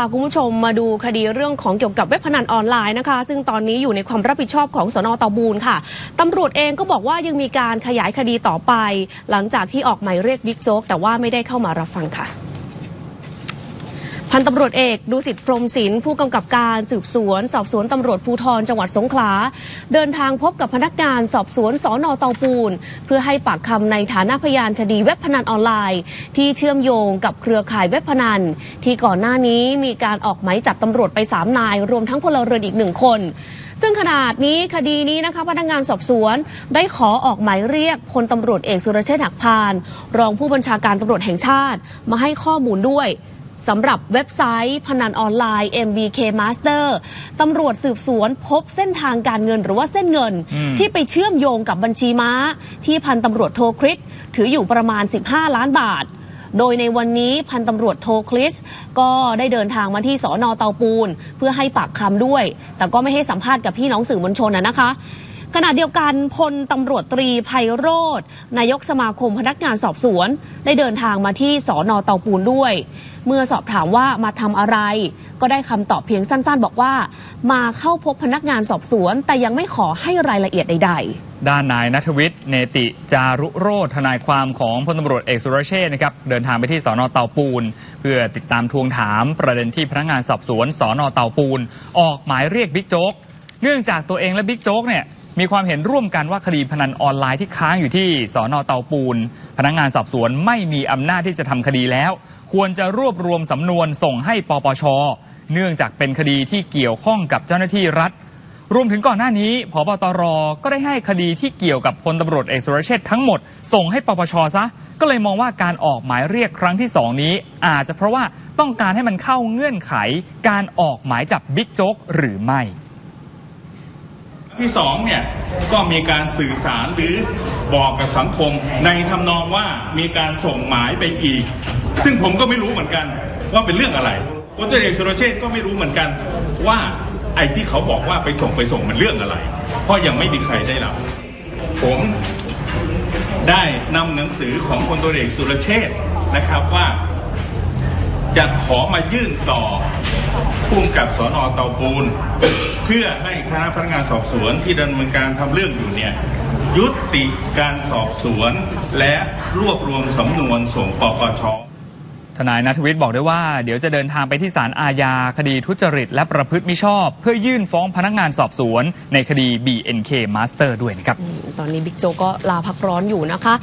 พาคุณผู้ชมมาดูคดีเรื่องของเกี่ยวกับเว็บพนันออนไลน์นะคะ ซึ่งตอนนี้อยู่ในความรับผิดชอบของสนตบูนค่ะตำรวจเองก็บอกว่ายังมีการขยายคดีต่อไป หลังจากที่ออกหมายเรียกบิ๊กโจ๊กแต่ว่าไม่ได้เข้ามารับฟังค่ะ พันตำรวจเอกดูสิทธิ์พรหมศิลป์ผู้กำกับการสืบสวน สอบสวนตำรวจภูธรจังหวัดสงขลา เดินทางพบกับพนักงานสอบสวนสอนอตาปูน เพื่อให้ปากคำในฐานะพยานคดีเว็บพนันออนไลน์ ที่เชื่อมโยงกับเครือข่ายเว็บพนัน ที่ก่อนหน้านี้มีการออกหมายจับตำรวจไปสามนาย รวมทั้งพลเรือนอีกหนึ่งคน ซึ่งขนาดนี้คดีนี้นะคะพนักงานสอบสวนได้ขอออกหมายเรียกพลตำรวจเอกสุรเชษฐ์หักพาน รองผู้บัญชาการตำรวจแห่งชาติ มาให้ข้อมูลด้วย สำหรับเว็บไซต์ พนันออนไลน์ MBK Master ตำรวจสืบสวนพบเส้นทางการเงินหรือว่าเส้นเงิน ที่ไปเชื่อมโยงกับบัญชีม้า ที่พันตำรวจโทคริสถืออยู่ประมาณ 15 ล้านบาท โดยในวันนี้พันตำรวจโทคริส ก็ได้เดินทางมาที่สอนอเตาปูน เพื่อให้ปากคำด้วย แต่ก็ไม่ให้สัมภาษณ์กับพี่น้องสื่อมวลชนนะนะคะ ขณะเดียวกันพลตำรวจตรีไพโรธนายกสมาคมพนักงานสอบสวน ได้เดินทางมาที่สอนอเตาปูนด้วย เมื่อสอบถามว่ามาทำอะไร ก็ได้คำตอบเพียงสั้นๆ บอกว่า มาเข้าพบพนักงานสอบสวน แต่ยังไม่ขอให้รายละเอียดใด ๆด้านนายนัทวิทย์เนติจารุโรธทนายความของพลตำรวจเอกสุรเชษนะครับเดินทางไปที่สอนอเตาปูน เพื่อติดตามทวงถามประเด็นที่พนักงานสอบสวนสอนอเตาปูน ออกหมายเรียกบิ๊กโจ๊กเนื่องจากตัวเองและบิ๊กโจ๊กเนี่ย มีความเห็นร่วมกันว่าคดีพนันออนไลน์ที่ค้างอยู่ที่สอนอเตาปูน พนักงานสอบสวนไม่มีอำนาจที่จะทำคดีแล้ว ควรจะรวบรวมสำนวนส่งให้ปปช เนื่องจากเป็นคดีที่เกี่ยวข้องกับเจ้าหน้าที่รัฐ รวมถึงก่อนหน้านี้พบตรก็ได้ให้คดีที่เกี่ยวกับพลตำรวจเอกสุรเชษฐ์ทั้งหมด ส่งให้ปปชซะก็เลยมองว่าการออกหมายเรียกครั้งที่สองนี้ อาจจะเพราะว่าต้องการให้มันเข้าเงื่อนไข การออกหมายจับบิ๊กโจ๊กหรือไม่ ที่สองเนี่ยก็มีการสื่อสารหรือบอกกับสังคมในทำนองว่ามีการส่งหมายไปอีก ซึ่งผมก็ไม่รู้เหมือนกันว่าเป็นเรื่องอะไรพลตรวจเอกสุรเชษก็ไม่รู้เหมือนกันว่าไอ้ที่เขาบอกว่าไปส่งไปส่งมันเรื่องอะไร เพราะยังไม่มีใครได้รับ ผมได้นำหนังสือของพลตรวจเอกสุรเชษนะครับว่าจะขอมายื่นต่อ ผู้กำกับสอนอเตาปูน เพื่อให้คณะพนักงานสอบสวนที่ดำเนินการทำเรื่องอยู่เนี่ยยุติการสอบสวน และรวบรวมสำนวนส่งปปชทนายนัทวิทย์บอกด้วยว่าเดี๋ยวจะเดินทางไปที่ศาลอาญาคดีทุจริต และประพฤติมิชอบ เพื่อยื่นฟ้องพนักงานสอบสวน ในคดี BNK Master ด้วยนะครับ ตอนนี้บิ๊กโจกก็ลาพักร้อนอยู่นะคะ